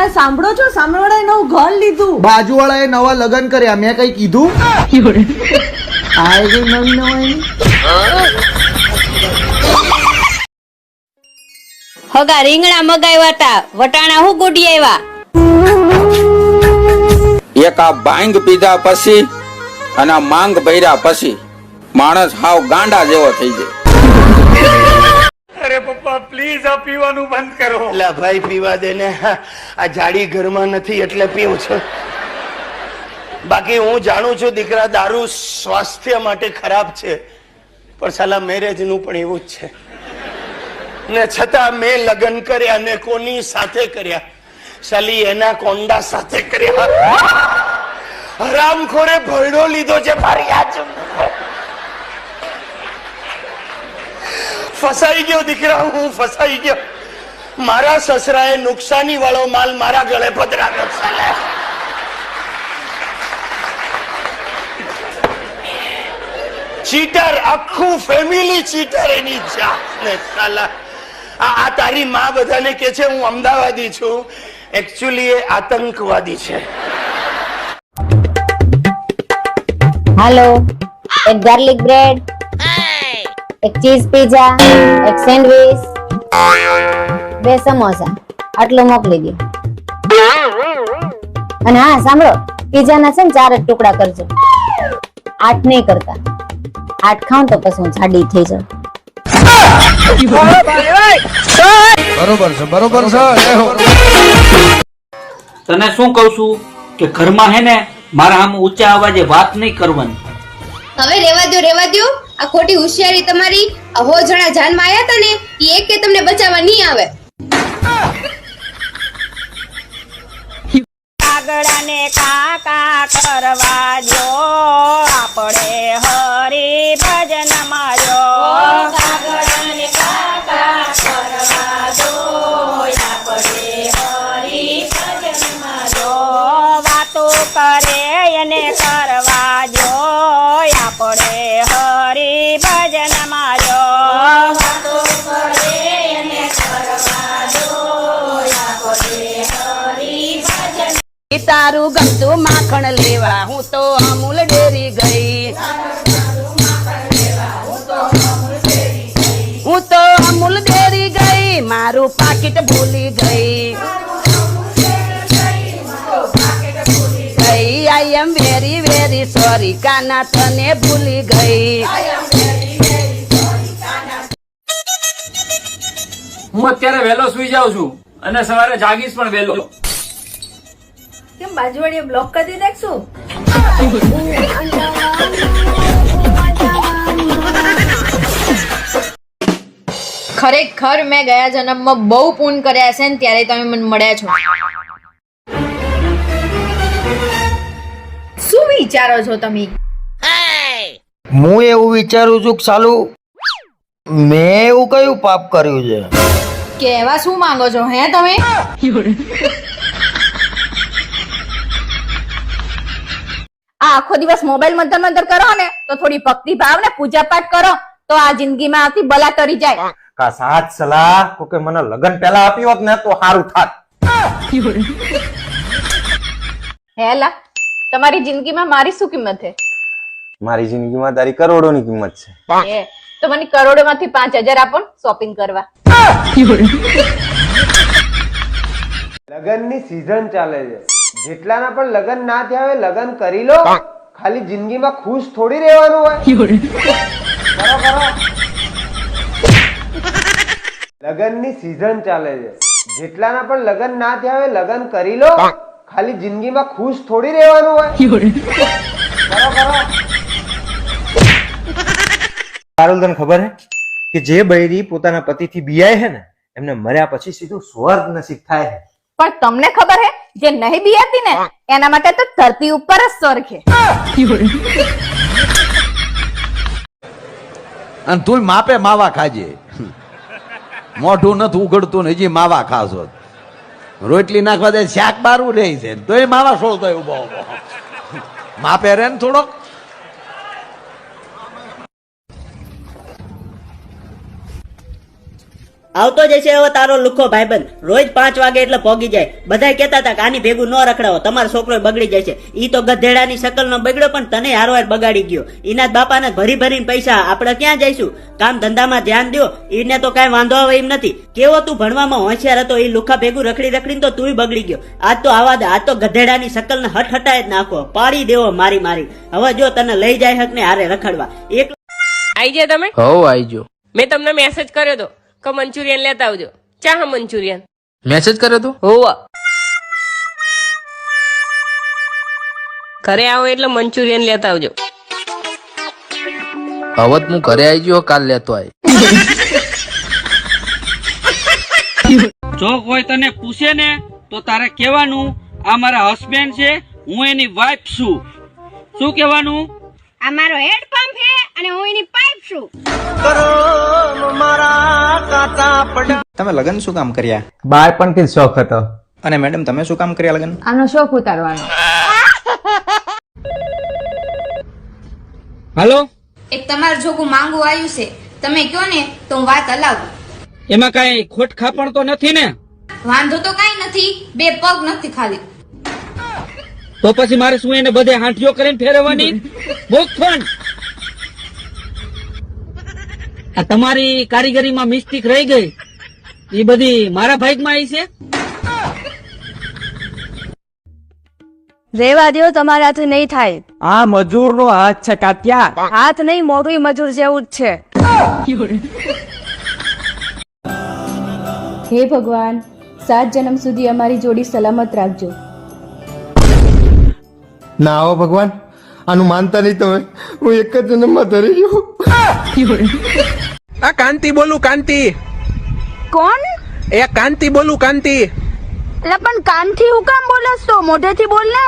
આ સાંભળો છો સામેવાળાએ નવું ઘર લીધું. બાજુવાળાએ નવા લગ્ન કર્યા મેં કઈ કીધું? આ જે નવી નવાઈ હગા રીંગણા મગાવ્યા હતા વટાણા હું ગુડી આવ્યા એક આ ભાંગ પીધા પછી અને માંગ ભર્યા પછી માણસ હાવ ગાંડા જેવો થઈ જાય. એટલે ભાઈ, પીવા દે ને. આ જાડી ઘરમાં નથી એટલે પીવું છું. બાકી હું જાણું છું દીકરા દારૂ સ્વાસ્થ્ય માટે ખરાબ છે, પણ સાલા મેરેજનું પણ એવું જ છે. ને છતાં મેં લગ્ન કર્યા ને કોની સાથે કર્યા? સાલી, એના કોંડા સાથે કર્યા. હરામખોરે ભરડો લીધો છે મારી આ ફસાઈ ગયો દીકરા, હું ફસાઈ ગયો. મારા સસરાએ નુકસાની વાળો માલ મારા ગળે પધરાવ્યો ચીટર, આખું ફેમિલી ચીટર એની જાતને સાલા. આ તારી માં બધાને કે છે, હું અમદાવાદી છું. એકચ્યુઅલી એ આતંકવાદી છે. હાલો એક ગાર્લિક બ્રેડ એક ચીઝ પીઝા એક સેન્ડવિચ બે સમોસા. આટલું મોકલી દો. અને હા સાંભળો પીઝાના છે ને ચાર જ ટુકડા કરજો. આઠ નહીં કરતા. આઠ ખાઉં તો પછી હું જાડી થઈ જાઉં. બરોબર છે બરોબર છે તને શું કહું છું? કે ઘરમાં હે ને મારા આમ ઊંચા અવાજે વાત નહીં કરવાની. હવે રેવા દો રેવા દો આ ખોટી હોશિયારી તમારી હો જણા જાનમાં આયા હતા ને એ એક કે તમને બચાવવા નહીં આવે. કાગડાને કાકા કરવા જો આપણે હરી ભજન માર્યો. કાગડાને કાકા કરવા જો આપણે હરી ભજન મારો વાતો કરે એને તારું ગમતું માખણ લેવા, હું તો અમૂલ ડેરી ગઈ. હું તો અમૂલ ડેરી ગઈ, મારું પાકીટ ભૂલી ગઈ. ગઈ I am very very sorry Kana તને ભૂલી ગઈ. હું અત્યારે વહેલો સુઈ જાઉં છું અને સવારે જાગીશ પણ વહેલો. કેમ બાજુવાળીએ બ્લોક કરી નાખશું ખરેખર મેં ગયા જન્મમાં બહુ પૂન કર્યા છે ને ત્યારે તમે મને મળ્યા છો. શું વિચારો છો તમે? હું એવું વિચારું છું કે સાલું મેં એવું કયું પાપ કર્યું છે? કેવા શું માંગો છો હે તમે? આખો દિવસ મોબાઈલ મંતર મંતર કરો ને તો થોડી ભક્તિ ભાવ ને પૂજા પાઠ કરો તો આ જિંદગીમાં આવતી બલા તરી જાય. કા સાથ સલાહ? કોકે મને લગન પહેલા આપી હોત ને તો સારું થાત. હેલા તમારી જિંદગીમાં મારી શું કિંમત છે? મારી જિંદગીમાં તારી કરોડોની કિંમત છે. તો મને કરોડો માંથી પાંચ હજાર આપો શોપિંગ કરવા. લગનની સીઝન ચાલે છે. જેટલાના પણ લગન ના થયા હોય લગન કરી લો. ખાલી જિંદગીમાં ખુશ થોડી રહેવાનું હોય. કરો. સીઝન ચાલે છે. જેટલાના પણ લગન ના થયા હોય લગન કરી લો. ખાલી જિંદગીમાં ખુશ થોડી રહેવાનું હોય. પારુલ તને ખબર હે કે જે બૈરી પોતાના પતિથી બિયાય હે ને એમને મર્યા પછી સીધું સ્વર્ગ નસીબ થાય હે. પણ તમને ખબર હે જે નહીં બિયાતી ને, એના માટે તો ધરતી ઉપર જ છે અને તું માપે માવા ખાજે. મોઢું નથી ઉઘડતું ને હજી માવા ખાશો. રોટલી નાખવા દે શાક બારું રહી છે તોય માવા છોડતો ઊભો ઊભો માપે રે ને થોડોક. આવતો જશે એવો તારો લુખો ભાઈબંધ. રોજ પાંચ વાગે એટલે પોગી જાય. બધા કહેતા હતા કે આની ભેગું ન રખડાવો. તમારો છોકરો બગડી જશે ઈ તો ગધેડાની શકલ નો બગડ્યો પણ તને હારવાર બગાડી ગયો. એના બાપાને ભરી ભરીને પૈસા આપણે ક્યાં જઈશું? કામ ધંધામાં ધ્યાન દો એને તો કાંઈ વાંધો આવે એમ નથી. કેવો તું ભણવામાં હોશિયાર હતો એ લુખા ભેગું રખડી રખડીને તો તુંય બગડી ગયો. આજ તો આવા દે આજ તો ગધેડાની શકલ ને હટ હટાય જ નાખો. પાડી દેવો મારી મારી. હવે જો તને લઈ જાય હક ને હારે રખડવા. એક આઈ જાય તમે? હવ આઈજો મેં તમને મેસેજ કર્યો તો. કે મંચુરિયન લેતા આવજો. ચા હા મંચુરિયન. મેસેજ કર્યો તો? હોવા. ઘરે આવો એટલે મંચુરિયન લેતા આવજો. હવે હું ઘરે આવી ગયો કાલ લેતો આય જો કોઈ તને પૂછે ને તો તારે કહેવાનું આ મારા હસબન્ડ છે હું એની વાઇફ છું. શું કહેવાનું? આ મારો હેડ પંપ છે અને હું એની પાઇપ છું. તમે લગન શું કામ કર્યા? બાળપણથી શોખ હતો. અને મેડમ તમે શું કામ કર્યા લગન? આનો શોખ ઉતારવાનો. હાલો? એક તમારું જોગું માંગુ આવ્યું છે. તમે કયો ને તો હું વાત હલાવું એમાં કઈ ખોટ ખાપણ તો નથી ને? વાંધો તો કઈ નથી બે પગ નથી ખાલી. તો પછી મારે શું એને બધે હાંઠીઓ કરીને ફેરવવાની? બહુ ફોન. આ તમારી કારીગરીમાં મિસ્ટેક રહી ગઈ. એ બધી મારા ભાઈકમાં આવી છે? રેવા દો તમારાથી નહીં થાય. આ મજૂર નો હાથ છે કાત્યા હાથ નહીં મોટું મજૂર જેવું જ છે. હે ભગવાન સાત જન્મ સુધી અમારી જોડી સલામત રાખજો. ના આવો ભગવાન. આનું માનતા નહીં તમે. હું એક જ જન્મમાં ધરી ગયો. આ કાંતિ બોલું કાંતિ. કોણ? એ કાંતિ બોલું કાંતિ. એટલે પણ કાનથી હું કામ બોલસ તો મોઢેથી બોલ ને.